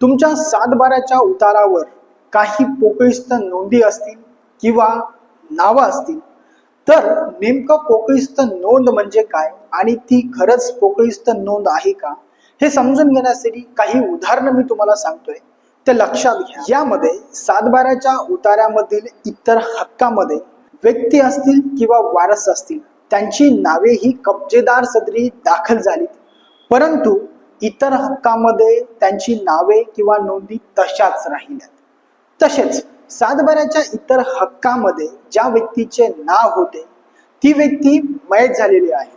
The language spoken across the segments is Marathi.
तुमच्या सातबाऱ्याच्या उतारावर काही पोकळीस्त नोंदी असतील किंवा नावं असतील? तर नेमकं पोकळीस्त नोंद म्हणजे काय? आणि ती खरंच पोकळीस्त नोंद आहे का? हे समजून घेण्यासाठी काही उदाहरणं मी तुम्हाला सांगतोय. ते लक्षात घ्या. यामध्ये सातबाऱ्याच्या उतार्यामधील इतर हक्कामध्ये व्यक्ती असतील किंवा वारस असतील त्यांची नावे ही कब्जेदार सदरी दाखल झालीत. परंतु इतर हक्कामध्ये त्यांची नावे किंवा नोंदी तशाच राहिल्यात. तसेच सातबाऱ्याच्या इतर हक्कामध्ये ज्या व्यक्तीचे नाव होते ती व्यक्ती मयत झालेली आहे.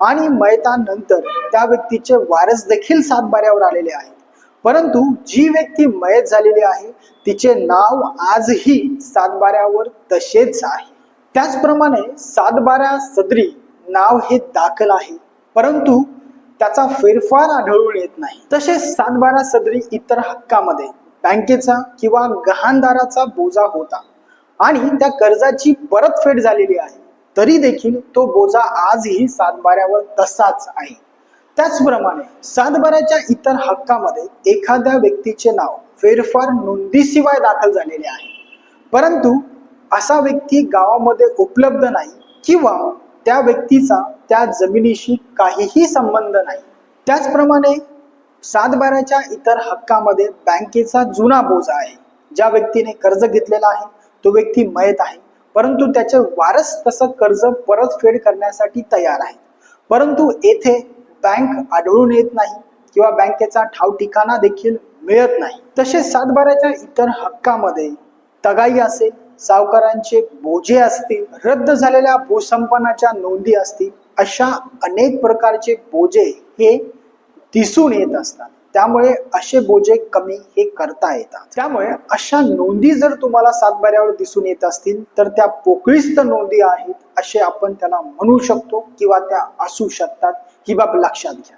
आणि मयतानंतर त्या व्यक्तीचे वारस देखील सातबाऱ्यावर आलेले आहेत. परंतु जी व्यक्ती मयत झालेली आहे तिचे नाव आजही सातबाऱ्यावर तसेच आहे. त्याचप्रमाणे सातबाऱ्या सदरी नाव हे दाखल आहे. परंतु त्याचा फेरफार आढळून येत नाही. तसेच सातबारा सदरी इतर हक्कामध्ये बँकेचा किंवा गहाणदाराचा बोजा होता आणि त्या कर्जाची परतफेड झालेली आहे. तरी देखील तो बोजा आजही सातबाऱ्यावर तसाच आहे. त्याचप्रमाणे सातबाऱ्याच्या इतर हक्कामध्ये एखाद्या व्यक्तीचे नाव फेरफार नोंदीशिवाय दाखल झालेले आहे. परंतु असा व्यक्ती गावामध्ये उपलब्ध नाही किंवा त्या व्यक्तीचा त्या जमिनीशी काहीही संबंध नाही. त्याचप्रमाणे सातबाऱ्याच्या इतर हक्कामध्ये बँकेचा जुना बोजा आहे. ज्या व्यक्तीने कर्ज घेतलेला आहे तो व्यक्ती मयत आहे. परंतु त्याचे वारस तसं कर्ज परतफेड करण्यासाठी तयार आहे. परंतु येथे बँक आढळून येत नाही किंवा बँकेचा ठाव ठिकाणा देखील मिळत नाही. तसेच सातबाऱ्याच्या इतर हक्कामध्ये तगाई असेल सावकारांचे बोजे असतील रद्द झालेल्या भूसंपन्नाच्या नोंदी असतील अशा अनेक प्रकारचे बोजे हे दिसून येत असतात. त्यामुळे असे बोजे कमी हे करता येतात. त्यामुळे अशा नोंदी जर तुम्हाला सातबाऱ्यावर दिसून येत असतील तर त्या पोकळीस्त नोंदी आहेत असे आपण त्याला म्हणू शकतो किंवा त्या असू शकतात. ही बाब लक्षात घ्या.